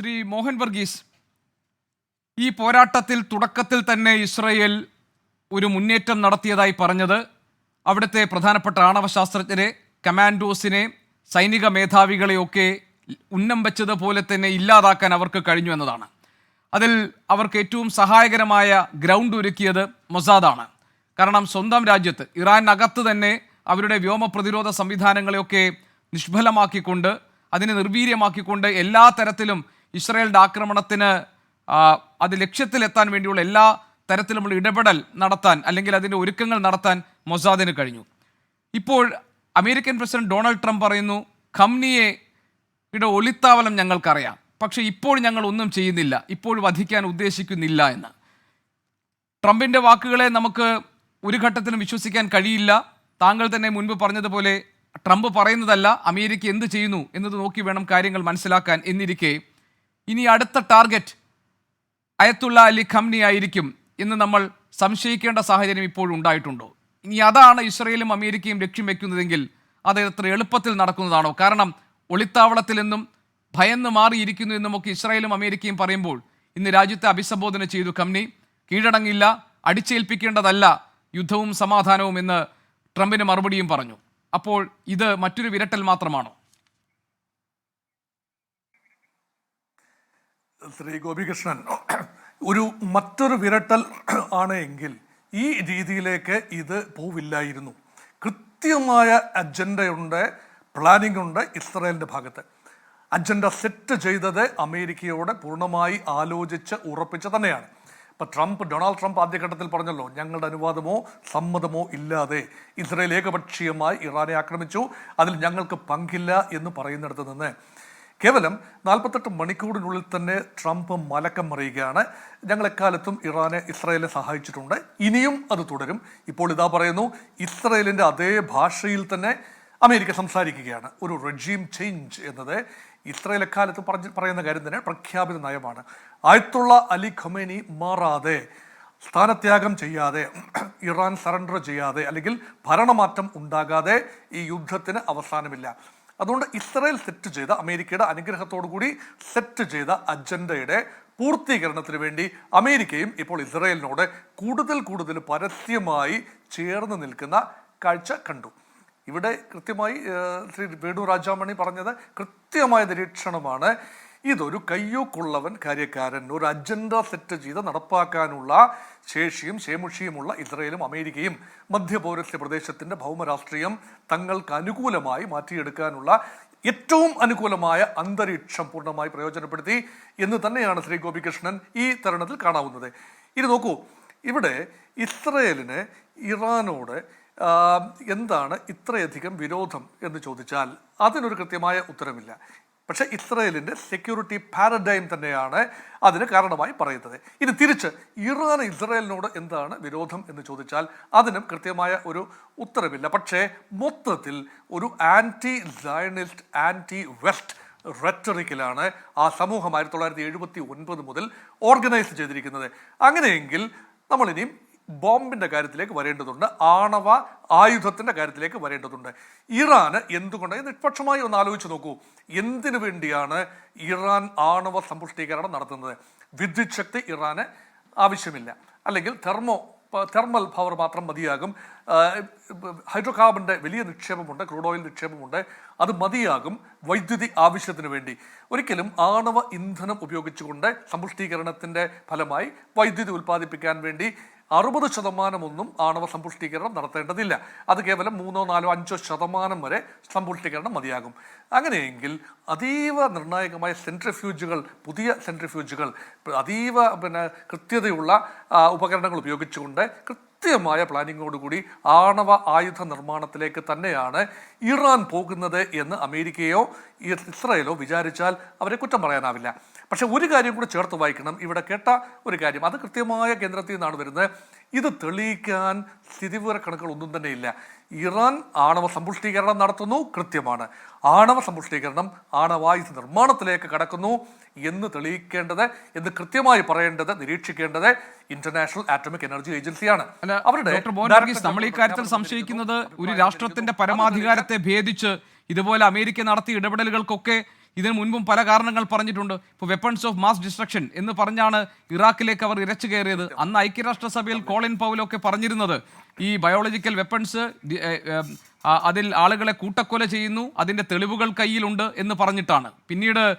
ശ്രീ മോഹൻ വർഗീസ് ഈ പോരാട്ടത്തിൽ തുടക്കത്തിൽ തന്നെ ഇസ്രയേൽ ഒരു മുന്നേറ്റം നടത്തിയതായി പറഞ്ഞത് അവിടുത്തെ പ്രധാനപ്പെട്ട ആണവ ശാസ്ത്രജ്ഞരെ കമാൻഡോസിനെ സൈനിക മേധാവികളെയൊക്കെ ഉന്നം വെച്ചത് പോലെ തന്നെ ഇല്ലാതാക്കാൻ അവർക്ക് കഴിഞ്ഞു എന്നതാണ്. അതിൽ അവർക്ക് ഏറ്റവും സഹായകരമായ ഗ്രൗണ്ട് ഒരുക്കിയത് മൊസാദാണ്. കാരണം സ്വന്തം രാജ്യത്ത് ഇറാനകത്ത് തന്നെ അവരുടെ വ്യോമ പ്രതിരോധ സംവിധാനങ്ങളെയൊക്കെ നിഷ്ഫലമാക്കിക്കൊണ്ട് അതിനെ നിർവീര്യമാക്കിക്കൊണ്ട് എല്ലാ തരത്തിലും ഇസ്രായേലിന്റെ ആക്രമണത്തിന് അത് ലക്ഷ്യത്തിലെത്താൻ വേണ്ടിയുള്ള എല്ലാ തരത്തിലുമുള്ള ഇടപെടൽ നടത്താൻ അല്ലെങ്കിൽ അതിന്റെ ഒരുക്കങ്ങൾ നടത്താൻ മൊസാദിന് കഴിഞ്ഞു. ഇപ്പോൾ അമേരിക്കൻ പ്രസിഡന്റ് ഡൊണാൾഡ് ട്രംപ് പറയുന്നു ഖംനിയെ യുടെ ഒളിത്താവലം ഞങ്ങൾക്കറിയാം. പക്ഷേ ഇപ്പോൾ ഞങ്ങൾ ഒന്നും ചെയ്യുന്നില്ല. ഇപ്പോൾ വധിക്കാൻ ഉദ്ദേശിക്കുന്നില്ല എന്ന്. ട്രംപിന്റെ വാക്കുകളെ നമുക്ക് ഒരു ഘട്ടത്തിലും വിശ്വസിക്കാൻ കഴിയില്ല. താങ്കൾ തന്നെ മുൻപ് പറഞ്ഞതുപോലെ ട്രംപ് പറയുന്നതല്ല അമേരിക്ക എന്ത് ചെയ്യുന്നു എന്നത് നോക്കി വേണം കാര്യങ്ങൾ മനസ്സിലാക്കാൻ എന്നിരിക്കെ ഇനി അടുത്ത ടാർഗറ്റ് അയത്തുള്ള അലി ഖംനി ആയിരിക്കും എന്ന് നമ്മൾ സംശയിക്കേണ്ട സാഹചര്യം ഇപ്പോഴും ഉണ്ടായിട്ടുണ്ടോ? ഇനി അതാണ് ഇസ്രയേലും അമേരിക്കയും ലക്ഷ്യം വെക്കുന്നതെങ്കിൽ അത് എത്ര എളുപ്പത്തിൽ നടക്കുന്നതാണോ? കാരണം ഒളിത്താവളത്തിൽ നിന്നും ഭയന്ന് മാറിയിരിക്കുന്നു എന്നുമൊക്കെ ഇസ്രായേലും അമേരിക്കയും പറയുമ്പോൾ ഇന്ന് രാജ്യത്തെ അഭിസംബോധന ചെയ്തു കമ്മി കീഴടങ്ങില്ല അടിച്ചേൽപ്പിക്കേണ്ടതല്ല യുദ്ധവും സമാധാനവും എന്ന് ട്രംപിന് മറുപടിയും പറഞ്ഞു. അപ്പോൾ ഇത് മറ്റൊരു വിരട്ടൽ മാത്രമാണോ? ശ്രീ ഗോപികൃഷ്ണൻ ഒരു മറ്റൊരു വിരട്ടൽ ആണ് എങ്കിൽ ഈ രീതിയിലേക്ക് ഇത് പോവില്ലായിരുന്നു. കൃത്യമായ അജണ്ടയുണ്ട് പ്ലാനിംഗ് ഉണ്ട് ഇസ്രായേലിന്റെ ഭാഗത്ത്. അജണ്ട സെറ്റ് ചെയ്തത് അമേരിക്കയോട് പൂർണമായി ആലോചിച്ച് ഉറപ്പിച്ച് തന്നെയാണ്. ഇപ്പം ട്രംപ് ഡൊണാൾഡ് ട്രംപ് ആദ്യഘട്ടത്തിൽ പറഞ്ഞല്ലോ ഞങ്ങളുടെ അനുവാദമോ സമ്മതമോ ഇല്ലാതെ ഇസ്രയേൽ ഏകപക്ഷീയമായി ഇറാനെ ആക്രമിച്ചു അതിൽ ഞങ്ങൾക്ക് പങ്കില്ല എന്ന് പറയുന്നിടത്ത് നിന്ന് കേവലം നാൽപ്പത്തെട്ട് മണിക്കൂറിനുള്ളിൽ തന്നെ ട്രംപ് മലക്കം മറിയുകയാണ്. ഞങ്ങൾ എക്കാലത്തും ഇറാനെ ഇസ്രായേലിനെ സഹായിച്ചിട്ടുണ്ട്. ഇനിയും അത് തുടരും. ഇപ്പോൾ ഇതാ പറയുന്നു ഇസ്രായേലിന്റെ അതേ ഭാഷയിൽ തന്നെ അമേരിക്ക സംസാരിക്കുകയാണ്. ഒരു റെജീം ചേഞ്ച് എന്നത് ഇസ്രായേൽ എക്കാലത്ത് പറഞ്ഞ് പറയുന്ന കാര്യം തന്നെ പ്രഖ്യാപിത നയമാണ്. ആയത്തുള്ള അലി ഖൊമേനി മാറാതെ സ്ഥാനത്യാഗം ചെയ്യാതെ ഇറാൻ സറണ്ടർ ചെയ്യാതെ അല്ലെങ്കിൽ ഭരണമാറ്റം ഉണ്ടാകാതെ ഈ യുദ്ധത്തിന് അവസാനമില്ല. അതുകൊണ്ട് ഇസ്രയേൽ സെറ്റ് ചെയ്ത അമേരിക്കയുടെ അനുഗ്രഹത്തോടു കൂടി സെറ്റ് ചെയ്ത അജണ്ടയുടെ പൂർത്തീകരണത്തിന് വേണ്ടി അമേരിക്കയും ഇപ്പോൾ ഇസ്രയേലിനോട് കൂടുതൽ കൂടുതൽ പരസ്യമായി ചേർന്ന് നിൽക്കുന്ന കാഴ്ച കണ്ടു. ഇവിടെ കൃത്യമായി ശ്രീ വേണു രാജാമണി പറഞ്ഞത് കൃത്യമായ നിരീക്ഷണമാണ്. ഇതൊരു കയ്യൂക്കുള്ളവൻ കാര്യക്കാരൻ ഒരു അജണ്ട സെറ്റ് ചെയ്ത് നടപ്പാക്കാനുള്ള ശേഷിയും ശേമുഷിയുമുള്ള ഇസ്രയേലും അമേരിക്കയും മധ്യപൗരസ്യ പ്രദേശത്തിന്റെ ഭൗമരാഷ്ട്രീയം തങ്ങൾക്ക് അനുകൂലമായി മാറ്റിയെടുക്കാനുള്ള ഏറ്റവും അനുകൂലമായ അന്തരീക്ഷം പൂർണമായി പ്രയോജനപ്പെടുത്തി എന്ന് തന്നെയാണ് ശ്രീ ഗോപികൃഷ്ണൻ ഈ തരുണത്തിൽ കാണാവുന്നത്. ഇനി നോക്കൂ ഇവിടെ ഇസ്രയേലിന് ഇറാനോട് എന്താണ് ഇത്രയധികം വിരോധം എന്ന് ചോദിച്ചാൽ അതിനൊരു കൃത്യമായ ഉത്തരമില്ല. പക്ഷേ ഇസ്രയേലിന്റെ സെക്യൂരിറ്റി പാരഡൈം തന്നെയാണ് അതിന് കാരണമായി പറയുന്നത്. ഇനി തിരിച്ച് ഇറാൻ ഇസ്രയേലിനോട് എന്താണ് വിരോധം എന്ന് ചോദിച്ചാൽ അതിനും കൃത്യമായ ഒരു ഉത്തരവില്ല. പക്ഷേ മൊത്തത്തിൽ ഒരു ആന്റി സയണിസ്റ്റ് ആന്റി വെസ്റ്റ് റെറ്ററിക്കിലാണ് ആ സമൂഹം ആയിരത്തി തൊള്ളായിരത്തി എഴുപത്തി ഒൻപത് മുതൽ ഓർഗനൈസ് ചെയ്തിരിക്കുന്നത്. അങ്ങനെയെങ്കിൽ നമ്മളിനിയും ബോംബിന്റെ കാര്യത്തിലേക്ക് വരേണ്ടതുണ്ട് ആണവ ആയുധത്തിന്റെ കാര്യത്തിലേക്ക് വരേണ്ടതുണ്ട്. ഇറാന് എന്തുകൊണ്ട് നിഷ്പക്ഷമായി ഒന്ന് ആലോചിച്ച് നോക്കൂ. എന്തിനു വേണ്ടിയാണ് ഇറാൻ ആണവ സമ്പുഷ്ടീകരണം നടത്തുന്നത്? വിദ്യുത് ശക്തി ഇറാന് ആവശ്യമില്ല. അല്ലെങ്കിൽ തെർമോ തെർമൽ പവർ മാത്രം മതിയാകും. ഹൈഡ്രോ കാർബണിന്റെ വലിയ നിക്ഷേപമുണ്ട് ക്രൂഡ് ഓയിൽ നിക്ഷേപമുണ്ട്. അത് മതിയാകും വൈദ്യുതി ആവശ്യത്തിന് വേണ്ടി. ഒരിക്കലും ആണവ ഇന്ധനം ഉപയോഗിച്ചുകൊണ്ട് സമ്പുഷ്ടീകരണത്തിന്റെ ഫലമായി വൈദ്യുതി ഉൽപ്പാദിപ്പിക്കാൻ വേണ്ടി അറുപത് ശതമാനമൊന്നും ആണവ സമ്പുഷ്ടീകരണം നടത്തേണ്ടതില്ല. അത് കേവലം മൂന്നോ നാലോ അഞ്ചോ ശതമാനം വരെ സമ്പുഷ്ടീകരണം മതിയാകും. അങ്ങനെയെങ്കിൽ അതീവ നിർണായകമായ സെൻട്രിഫ്യൂജുകൾ പുതിയ സെൻട്രിഫ്യൂജുകൾ അതീവ പിന്നെ കൃത്യതയുള്ള ഉപകരണങ്ങൾ ഉപയോഗിച്ചുകൊണ്ട് കൃത്യമായ പ്ലാനിങ്ങോടുകൂടി ആണവ ആയുധ നിർമ്മാണത്തിലേക്ക് തന്നെയാണ് ഇറാൻ പോകുന്നത് എന്ന് അമേരിക്കയോ ഇസ്രയേലോ വിചാരിച്ചാൽ അവരെ കുറ്റം പറയാനാവില്ല. പക്ഷെ ഒരു കാര്യം കൂടി ചേർത്ത് വായിക്കണം. ഇവിടെ കേട്ട ഒരു കാര്യം. അത് കൃത്യമായ കേന്ദ്രത്തിൽ നിന്നാണ് വരുന്നത്. ഇത് തെളിയിക്കാൻ സ്ഥിതിവിവര കണക്കുകൾ ഒന്നും തന്നെ ഇല്ല ഇറാൻ ആണവ സമ്പുഷ്ടീകരണം നടത്തുന്നു കൃത്യമാണ്. ആണവ സമ്പുഷ്ടീകരണം ആണവായുധ നിർമ്മാണത്തിലേക്ക് കടക്കുന്നു എന്ന് തെളിയിക്കേണ്ടത് എന്ന് കൃത്യമായി പറയേണ്ടത് നിരീക്ഷിക്കേണ്ടത് ഇന്റർനാഷണൽ ആറ്റോമിക് എനർജി ഏജൻസിയാണ് അവരുടെ നമ്മൾ ഈ കാര്യത്തിൽ സംശയിക്കുന്നത് ഒരു രാഷ്ട്രത്തിന്റെ പരമാധികാരത്തെ ഭേദിച്ച് ഇതുപോലെ അമേരിക്ക നടത്തിയ ഇടപെടലുകൾക്കൊക്കെ ഇതിനു മുൻപും പല കാരണങ്ങൾ പറഞ്ഞിട്ടുണ്ട്. ഇപ്പോൾ വെപ്പൺസ് ഓഫ് മാസ് ഡിസ്ട്രക്ഷൻ എന്ന് പറഞ്ഞാണ് ഇറാഖിലേക്ക് അവർ ഇരച്ചു കയറിയത്. അന്ന് ഐക്യരാഷ്ട്രസഭയിൽ കോളിൻ പൗലൊക്കെ പറഞ്ഞിരുന്നത് ഈ ബയോളജിക്കൽ വെപ്പൺസ് അതിൽ ആളുകളെ കൂട്ടക്കൊല ചെയ്യുന്നു അതിന്റെ തെളിവുകൾ കയ്യിലുണ്ട് എന്ന് പറഞ്ഞിട്ടാണ്. പിന്നീട്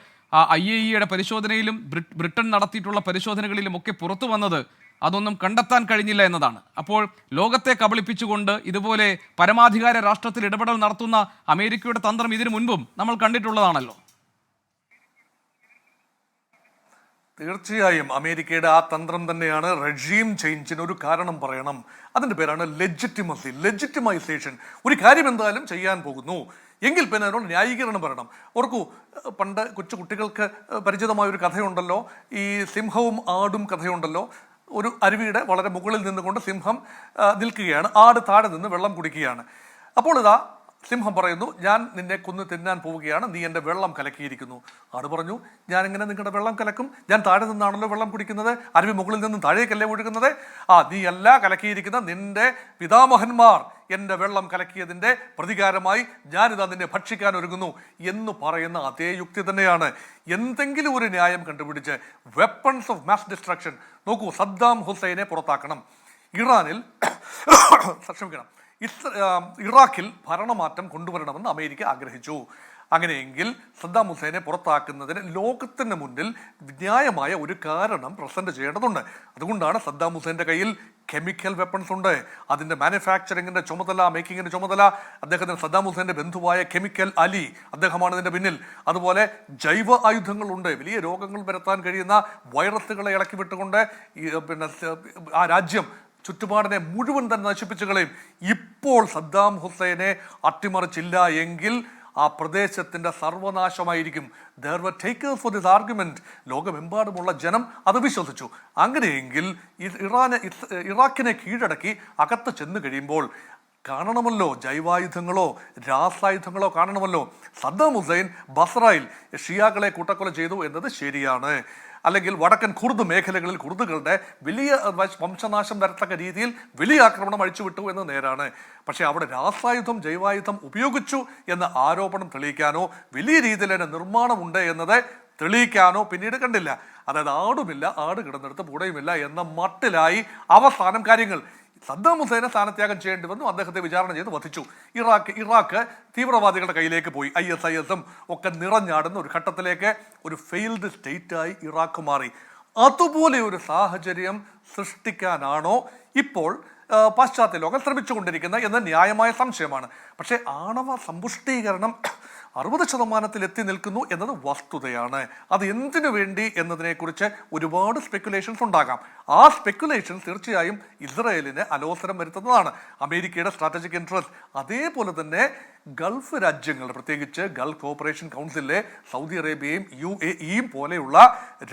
ഐ എ ഇയുടെ പരിശോധനയിലും ബ്രിട്ട്- ബ്രിട്ടൻ നടത്തിയിട്ടുള്ള പരിശോധനകളിലും ഒക്കെ പുറത്തു വന്നത് അതൊന്നും കണ്ടെത്താൻ കഴിഞ്ഞില്ല എന്നതാണ്. അപ്പോൾ ലോകത്തെ കബളിപ്പിച്ചുകൊണ്ട് ഇതുപോലെ പരമാധികാര രാഷ്ട്രത്തിൽ ഇടപെടൽ നടത്തുന്ന അമേരിക്കയുടെ തന്ത്രം ഇതിനു മുൻപും നമ്മൾ കണ്ടിട്ടുള്ളതാണല്ലോ. തീർച്ചയായും അമേരിക്കയുടെ ആ തന്ത്രം തന്നെയാണ് റെജീം ചേഞ്ചിന് ഒരു കാരണം പറയണം. അതിന്റെ പേരാണ് ലെജിറ്റിമസി ലെജിറ്റിമൈസേഷൻ ഒരു കാര്യം എന്തായാലും ചെയ്യാൻ പോകുന്നു. എങ്കിൽ പിന്നെ അതിനോട് ന്യായീകരണം പറയണം ഓർക്കൂ പണ്ട് കൊച്ചു കുട്ടികൾക്ക് പരിചിതമായ ഒരു കഥയുണ്ടല്ലോ. ഈ സിംഹവും ആടും കഥയുണ്ടല്ലോ. ഒരു അരുവിയുടെ വളരെ മുകളിൽ നിന്നുകൊണ്ട് സിംഹം നിൽക്കുകയാണ്. ആട് താഴെ നിന്ന് വെള്ളം കുടിക്കുകയാണ്. അപ്പോൾ ഇതാ സിംഹം പറയുന്നു ഞാൻ നിന്നെ കൊന്ന് തിന്നാൻ പോവുകയാണ്. നീ എന്റെ വെള്ളം കലക്കിയിരിക്കുന്നു. ആട് പറഞ്ഞു ഞാൻ എങ്ങനെ നിങ്ങളുടെ വെള്ളം കലക്കും? ഞാൻ താഴെ നിന്നാണല്ലോ വെള്ളം കുടിക്കുന്നത്. അരുവി മുകളിൽ നിന്നും താഴേക്കല്ലേ ഒഴുകുന്നത്? ആ നീ അല്ല കലക്കിയിരിക്കുന്ന നിന്റെ പിതാമഹന്മാർ. എന്റെ വെള്ളം കലക്കിയതിന്റെ പ്രതികാരമായി ഞാനിതാ നിന്നെ ഭക്ഷിക്കാൻ ഒരുങ്ങുന്നു എന്ന് പറയുന്ന അതേ യുക്തി തന്നെയാണ്. എന്തെങ്കിലും ഒരു ന്യായം കണ്ടുപിടിച്ച് വെപ്പൺസ് ഓഫ് മാസ് ഡിസ്ട്രക്ഷൻ നോക്കൂ സദ്ദാം ഹുസൈനെ പുറത്താക്കണം. ഇറാനിൽ ക്ഷമിക്കണം ഇറാഖിൽ ഭരണമാറ്റം കൊണ്ടുവരണമെന്ന് അമേരിക്ക ആഗ്രഹിച്ചു. അങ്ങനെയെങ്കിൽ സദ്ദാം ഹുസൈനെ പുറത്താക്കുന്നതിന് ലോകത്തിന് മുന്നിൽ ന്യായമായ ഒരു കാരണം പ്രസന്റ് ചെയ്യേണ്ടതുണ്ട്. അതുകൊണ്ടാണ് സദ്ദാം ഹുസൈന്റെ കയ്യിൽ കെമിക്കൽ വെപ്പൺസ് ഉണ്ട്. അതിന്റെ മാനുഫാക്ചറിങ്ങിന്റെ ചുമതല മേക്കിങ്ങിന്റെ ചുമതല അദ്ദേഹത്തിന് സദ്ദാം ഹുസൈന്റെ ബന്ധുവായ കെമിക്കൽ അലി അദ്ദേഹമാണ് ഇതിന്റെ പിന്നിൽ. അതുപോലെ ജൈവ ആയുധങ്ങളുണ്ട്. വലിയ രോഗങ്ങൾ വരുത്താൻ കഴിയുന്ന വൈറസുകളെ ഇളക്കി വിട്ടുകൊണ്ട് പിന്നെ ആ രാജ്യം ചുറ്റുപാടിനെ മുഴുവൻ തന്നെ നശിപ്പിച്ചു കളയും. ഇപ്പോൾ സദ്ദാം ഹുസൈനെ അട്ടിമറിച്ചില്ല എങ്കിൽ ആ പ്രദേശത്തിന്റെ സർവനാശമായിരിക്കും. There were takers for this argument ലോകമെമ്പാടുമുള്ള ജനം അത് വിശ്വസിച്ചു. അങ്ങനെയെങ്കിൽ ഇറാനെ ഇറാഖിനെ കീഴടക്കി അകത്ത് ചെന്നു കഴിയുമ്പോൾ കാണണമല്ലോ ജൈവായുധങ്ങളോ രാസായുധങ്ങളോ കാണണമല്ലോ. സദ്ദാം ഹുസൈൻ ബസ്രയിൽ ഷിയാക്കളെ കൂട്ടക്കൊല ചെയ്തു എന്നത് ശരിയാണ്. അല്ലെങ്കിൽ വടക്കൻ കുർദ് മേഖലകളിൽ കുർദുകളുടെ വലിയ വംശനാശം വരത്തക്ക രീതിയിൽ വലിയ ആക്രമണം അഴിച്ചുവിട്ടു എന്ന് നേരാണ്. പക്ഷേ അവിടെ രാസായുധം ജൈവായുധം ഉപയോഗിച്ചു എന്ന ആരോപണം തെളിയിക്കാനോ വലിയ രീതിയിൽ തന്നെ നിർമ്മാണമുണ്ട് എന്നത് തെളിയിക്കാനോ പിന്നീട് കണ്ടില്ല. അതായത് ആടുമില്ല ആട് കിടന്നെടുത്ത് പൂടയുമില്ല എന്ന മട്ടിലായി അവസാനം കാര്യങ്ങൾ. സദ്ദാം ഹുസൈനെ സ്ഥാനത്യാഗം ചെയ്യേണ്ടി വന്നു. അദ്ദേഹത്തെ വിചാരണ ചെയ്ത് വധിച്ചു. ഇറാഖ് ഇറാഖ് തീവ്രവാദികളുടെ കയ്യിലേക്ക് പോയി. ഐ എസ് ഐ എസും ഒക്കെ നിറഞ്ഞാടുന്ന ഒരു ഘട്ടത്തിലേക്ക് ഒരു ഫെയിൽഡ് സ്റ്റേറ്റായി ഇറാഖ് മാറി. അതുപോലെ ഒരു സാഹചര്യം സൃഷ്ടിക്കാനാണോ ഇപ്പോൾ പാശ്ചാത്യ ലോകം ശ്രമിച്ചുകൊണ്ടിരിക്കുന്ന എന്ന ന്യായമായ സംശയമാണ്. പക്ഷേ ആണവ സമ്പുഷ്ടീകരണം അറുപത് ശതമാനത്തിൽ എത്തി നിൽക്കുന്നു എന്നത് വസ്തുതയാണ്. അത് എന്തിനു വേണ്ടി എന്നതിനെക്കുറിച്ച് ഒരുപാട് സ്പെക്കുലേഷൻസ് ഉണ്ടാകാം. ആ സ്പെക്കുലേഷൻ തീർച്ചയായും ഇസ്രയേലിന് അലോസരം വരുത്തുന്നതാണ്. അമേരിക്കയുടെ സ്ട്രാറ്റജിക് ഇൻട്രസ്റ്റ് അതേപോലെ തന്നെ ഗൾഫ് രാജ്യങ്ങൾ പ്രത്യേകിച്ച് ഗൾഫ് കോപ്പറേഷൻ കൗൺസിലിലെ സൗദി അറേബ്യയും യു എ ഇയും പോലെയുള്ള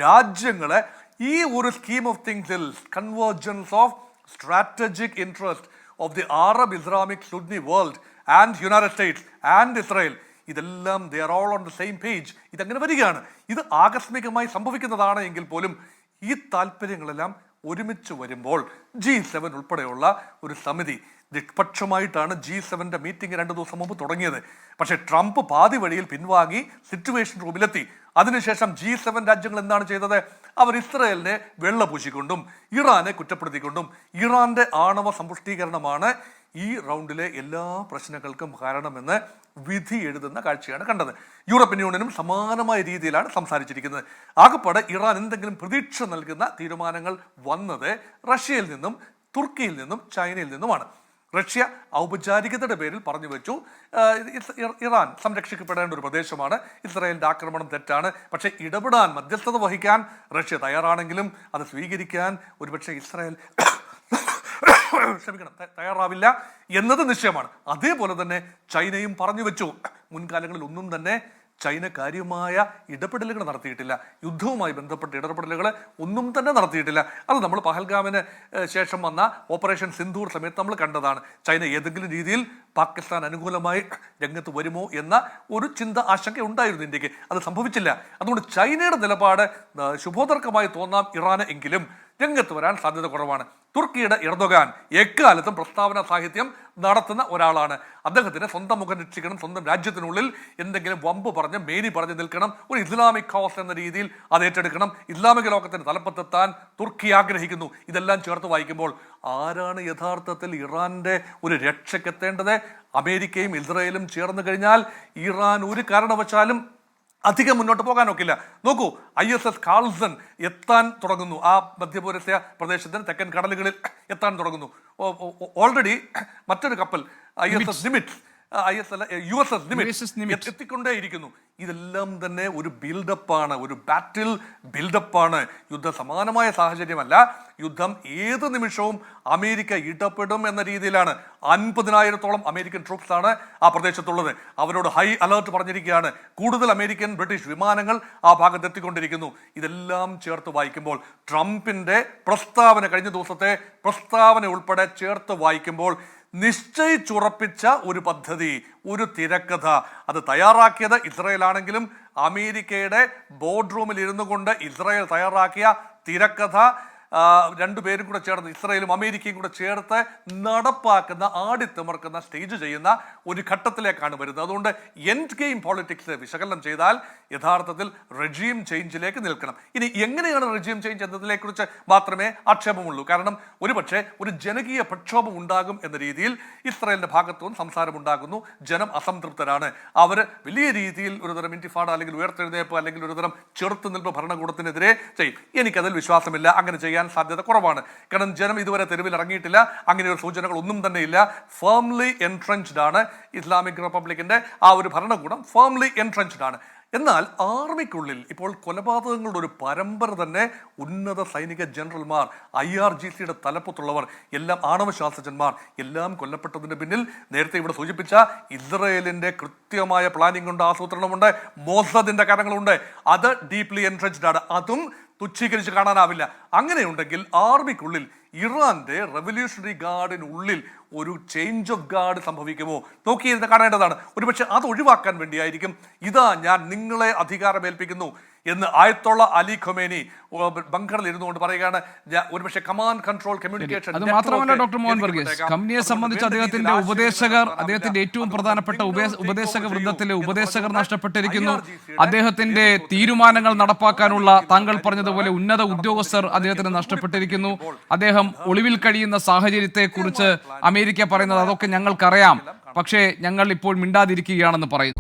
രാജ്യങ്ങളെ ഈ ഒരു scheme of തിങ്സിൽ convergence of strategic interest of the Arab Islamic Sunni world and United States and Israel. ഇതെല്ലാം they are all on the same page ഇതങ്ങനെ വരികയാണ്. ഇത് ആകസ്മികമായി സംഭവിക്കുന്നതാണ് എങ്കിൽ പോലും ഈ താല്പര്യങ്ങളെല്ലാം ഒരുമിച്ച് വരുമ്പോൾ ജി സെവൻ ഉൾപ്പെടെയുള്ള ഒരു സമിതി നിഷ്പക്ഷമായിട്ടാണ് ജി സെവന്റെ മീറ്റിംഗ് രണ്ട് ദിവസം മുമ്പ് തുടങ്ങിയത്. പക്ഷേ ട്രംപ് പാതി വഴിയിൽ പിൻവാങ്ങി സിറ്റുവേഷൻ റൂമിലെത്തി അതിനുശേഷം ജി സെവൻ രാജ്യങ്ങൾ എന്താണ് ചെയ്തത്? അവർ ഇസ്രയേലിനെ വെള്ളപൂശിക്കൊണ്ടും ഇറാനെ കുറ്റപ്പെടുത്തിക്കൊണ്ടും ഇറാന്റെ ആണവ സമ്പുഷ്ടീകരണമാണ് ഈ റൗണ്ടിലെ എല്ലാ പ്രശ്നങ്ങൾക്കും കാരണമെന്ന് വിധി എഴുതുന്ന കാഴ്ചയാണ് കണ്ടത്. യൂറോപ്യൻ യൂണിയനും സമാനമായ രീതിയിലാണ് സംസാരിച്ചിരിക്കുന്നത്. ആകപ്പാടെ ഇറാൻ എന്തെങ്കിലും പ്രതീക്ഷ നൽകുന്ന തീരുമാനങ്ങൾ വന്നത് റഷ്യയിൽ നിന്നും തുർക്കിയിൽ നിന്നും ചൈനയിൽ നിന്നുമാണ്. റഷ്യ ഔപചാരികതയുടെ പേരിൽ പറഞ്ഞു വെച്ചു. ഇറാൻ സംരക്ഷിക്കപ്പെടേണ്ട ഒരു പ്രദേശമാണ്. ഇസ്രായേലിന്റെ ആക്രമണം തെറ്റാണ്. പക്ഷേ ഇടപെടാൻ മധ്യസ്ഥത വഹിക്കാൻ റഷ്യ തയ്യാറാണെങ്കിലും അത് സ്വീകരിക്കാൻ ഒരുപക്ഷെ ഇസ്രായേൽ ക്ഷമിക്കണം തയ്യാറാവില്ല എന്നത് നിശ്ചയമാണ്. അതേപോലെ തന്നെ ചൈനയും പറഞ്ഞു വെച്ചു. മുൻകാലങ്ങളിൽ ഒന്നും തന്നെ ചൈന കാര്യമായ ഇടപെടലുകൾ നടത്തിയിട്ടില്ല. യുദ്ധവുമായി ബന്ധപ്പെട്ട ഇടപെടലുകൾ ഒന്നും തന്നെ നടത്തിയിട്ടില്ല. അത് നമ്മൾ പഹൽഗാമിന് ശേഷം വന്ന ഓപ്പറേഷൻ സിന്ധൂർ സമയത്ത് നമ്മൾ കണ്ടതാണ്. ചൈന ഏതെങ്കിലും രീതിയിൽ പാകിസ്ഥാൻ അനുകൂലമായി രംഗത്ത് വരുമോ എന്ന ഒരു ചിന്ത ആശങ്ക ഉണ്ടായിരുന്നു ഇന്ത്യയ്ക്ക്. അത് സംഭവിച്ചില്ല. അതുകൊണ്ട് ചൈനയുടെ നിലപാട് ശുഭോദർക്കമായി തോന്നാം ഇറാന് എങ്കിലും രംഗത്ത് വരാൻ സാധ്യത കുറവാണ്. തുർക്കിയുടെ എർദോഗാൻ എക്കാലത്തും പ്രസ്താവന സാഹിത്യം നടത്തുന്ന ഒരാളാണ്. അദ്ദേഹത്തിന് സ്വന്തം മുഖം രക്ഷിക്കണം സ്വന്തം രാജ്യത്തിനുള്ളിൽ എന്തെങ്കിലും വമ്പ് പറഞ്ഞ് മേനി പറഞ്ഞ് നിൽക്കണം ഒരു ഇസ്ലാമിക് ഹൗസ് എന്ന രീതിയിൽ അത് ഏറ്റെടുക്കണം. ഇസ്ലാമിക ലോകത്തിന് തലപ്പത്തെത്താൻ തുർക്കി ആഗ്രഹിക്കുന്നു. ഇതെല്ലാം ചേർത്ത് വായിക്കുമ്പോൾ ആരാണ് യഥാർത്ഥത്തിൽ ഇറാന്റെ ഒരു രക്ഷയ്ക്കെത്തേണ്ടത്? അമേരിക്കയും ഇസ്രയേലും ചേർന്ന് കഴിഞ്ഞാൽ ഇറാൻ ഒരു കാരണവശാലും അധികം മുന്നോട്ട് പോകാനൊക്കില്ല. നോക്കൂ ഐ എസ് എസ് കാൾസൺ എത്താൻ തുടങ്ങുന്നു. ആ മധ്യപൂരസ്യ പ്രദേശത്തിന് തെക്കൻ കടലുകളിൽ എത്താൻ തുടങ്ങുന്നു. ഓൾറെഡി മറ്റൊരു കപ്പൽ I S S Nimitz I S അല്ല യു എസ് എസ് Nimitz. എത്തിക്കൊണ്ടേയിരിക്കുന്നു. ഇതെല്ലാം തന്നെ ഒരു ബിൽഡപ്പാണ് ഒരു ബാറ്റിൽ ബിൽഡപ്പാണ് യുദ്ധ സമാനമായ സാഹചര്യമല്ല. യുദ്ധം ഏത് നിമിഷവും അമേരിക്ക ഇടപെടും എന്ന രീതിയിലാണ്. അൻപതിനായിരത്തോളം അമേരിക്കൻ ട്രൂപ്സ് ആണ് ആ പ്രദേശത്തുള്ളത്. അവരോട് ഹൈ അലേർട്ട് പറഞ്ഞിരിക്കുകയാണ്. കൂടുതൽ അമേരിക്കൻ ബ്രിട്ടീഷ് വിമാനങ്ങൾ ആ ഭാഗത്ത് എത്തിക്കൊണ്ടിരിക്കുന്നു. ഇതെല്ലാം ചേർത്ത് വായിക്കുമ്പോൾ ട്രംപിന്റെ പ്രസ്താവന കഴിഞ്ഞ ദിവസത്തെ പ്രസ്താവന ഉൾപ്പെടെ ചേർത്ത് വായിക്കുമ്പോൾ നിശ്ചയിച്ചുറപ്പിച്ച ഒരു പദ്ധതി ഒരു തിരക്കഥ. അത് തയ്യാറാക്കിയത് ഇസ്രയേലാണെങ്കിലും അമേരിക്കയുടെ ബോർഡ് റൂമിൽ ഇരുന്നു കൊണ്ട് ഇസ്രയേൽ തയ്യാറാക്കിയ തിരക്കഥ. രണ്ടുപേരും കൂടെ ചേർന്ന് ഇസ്രയേലും അമേരിക്കയും കൂടെ ചേർത്ത് നടപ്പാക്കുന്ന ആടിത്തിമർക്കുന്ന സ്റ്റേജ് ചെയ്യുന്ന ഒരു ഘട്ടത്തിലേക്കാണ് വരുന്നത്. അതുകൊണ്ട് എൻഡ് ഗെയിം പോളിറ്റിക്സ് വിശകലനം ചെയ്താൽ യഥാർത്ഥത്തിൽ റെജീം ചേഞ്ചിലേക്ക് നിൽക്കണം. ഇനി എങ്ങനെയാണ് റെജീം ചേഞ്ച് എന്നതിനെക്കുറിച്ച് മാത്രമേ ആക്ഷേപമുള്ളൂ. കാരണം ഒരുപക്ഷെ ഒരു ജനകീയ പ്രക്ഷോഭം ഉണ്ടാകും എന്ന രീതിയിൽ ഇസ്രായേലിന്റെ ഭാഗത്തുനിന്ന് സംസാരമുണ്ടാകുന്നു ജനം അസംതൃപ്തരാണ്. അവർ വലിയ രീതിയിൽ ഒരുതരം ഇന്റിഫാഡ അല്ലെങ്കിൽ ഉയർത്തെഴുന്നേപ്പ് അല്ലെങ്കിൽ ഒരുതരം ചെറുത്തുനിൽപ്പ് ഭരണകൂടത്തിനെതിരെ ചെയ്യും. എനിക്കതിൽ വിശ്വാസമില്ല. അങ്ങനെ ചെയ്യാൻ സാധ്യത കുറവാണ്. കാരണം ജനം ഇതുവരെ തെരുവിൽ ഇറങ്ങിയിട്ടില്ല. അങ്ങനെ ഒരു സൂചനകൾ ഒന്നും തന്നെ ഇല്ല. ഫേംലി എൻട്രൻച്ച്ഡ് ആണ് ഇസ്ലാമിക് റിപ്പബ്ലിക്കിന്റെ ആ ഒരു ഭരണകൂടം. ഫേംലി എൻട്രൻച്ച്ഡ് ആണ്. എന്നാൽ ആർമിക്കുള്ളിൽ ഇപ്പോൾ കൊലപാതകങ്ങളുടെ ഒരു പരമ്പര തന്നെ ഉന്നത സൈനിക ജനറൽമാർ ഐ ആർ ജി സിയുടെ തലപ്പത്തുള്ളവർ എല്ലാം ആണവ ശാസ്ത്രജ്ഞന്മാർ എല്ലാം കൊല്ലപ്പെട്ടതിന് പിന്നിൽ നേരത്തെ ഇവിടെ സൂചിപ്പിച്ച ഇസ്രയേലിന്റെ കൃത്യമായ പ്ലാനിംഗ് ഉണ്ട് ആസൂത്രണമുണ്ട് മോസദിന്റെ കാര്യങ്ങളുണ്ട് അത് ഡീപ്ലി എൻട്രൻസ്ഡ് ആണ്. അതും തുച്ഛീകരിച്ച് കാണാനാവില്ല. അങ്ങനെയുണ്ടെങ്കിൽ ആർമിക്കുള്ളിൽ ഇറാന്റെ റെവല്യൂഷണറി ഗാർഡിനുള്ളിൽ ഒരു ചേഞ്ച് ഓഫ് ഗാർഡ് സംഭവിക്കുമോ? നോക്കിയിരുന്ന് കാണേണ്ടതാണ്. ഒരുപക്ഷെ അത് ഒഴിവാക്കാൻ വേണ്ടിയായിരിക്കും. ഇതാ ഞാൻ നിങ്ങളെ അധികാരമേൽപ്പിക്കുന്നു. എന്ന് ആയത്തോള അലി ഖൊമേനി ബങ്കറിൽ ഇരുന്നുകൊണ്ട് പറയുകയാണ് ഒരുപക്ഷെ കമാൻഡ് കൺട്രോൾ കമ്മ്യൂണിക്കേഷൻ അത് മാത്രമല്ല ഡോക്ടർ മോഹൻ വർഗീസ്. കമ്പനിയെ സംബന്ധിച്ച് അദ്ദേഹത്തിന്റെ ഉപദേശകർ അദ്ദേഹത്തിന്റെ ഏറ്റവും പ്രധാനപ്പെട്ട ഉപദേശക വൃന്ദത്തിലെ ഉപദേശകർ നഷ്ടപ്പെട്ടിരിക്കുന്നു അദ്ദേഹത്തിന്റെ തീരുമാനങ്ങൾ നടപ്പാക്കാനുള്ള താങ്കൾ പറഞ്ഞതുപോലെ ഉന്നത ഉദ്യോഗസ്ഥർ അദ്ദേഹത്തിന് നഷ്ടപ്പെട്ടിരിക്കുന്നു. അദ്ദേഹം ഒളിവിൽ കഴിയുന്ന സാഹചര്യത്തെ കുറിച്ച് അമേരിക്ക പറയുന്നത് അതൊക്കെ ഞങ്ങൾക്കറിയാം. പക്ഷേ ഞങ്ങൾ ഇപ്പോൾ മിണ്ടാതിരിക്കുകയാണെന്ന് പറയുന്നു.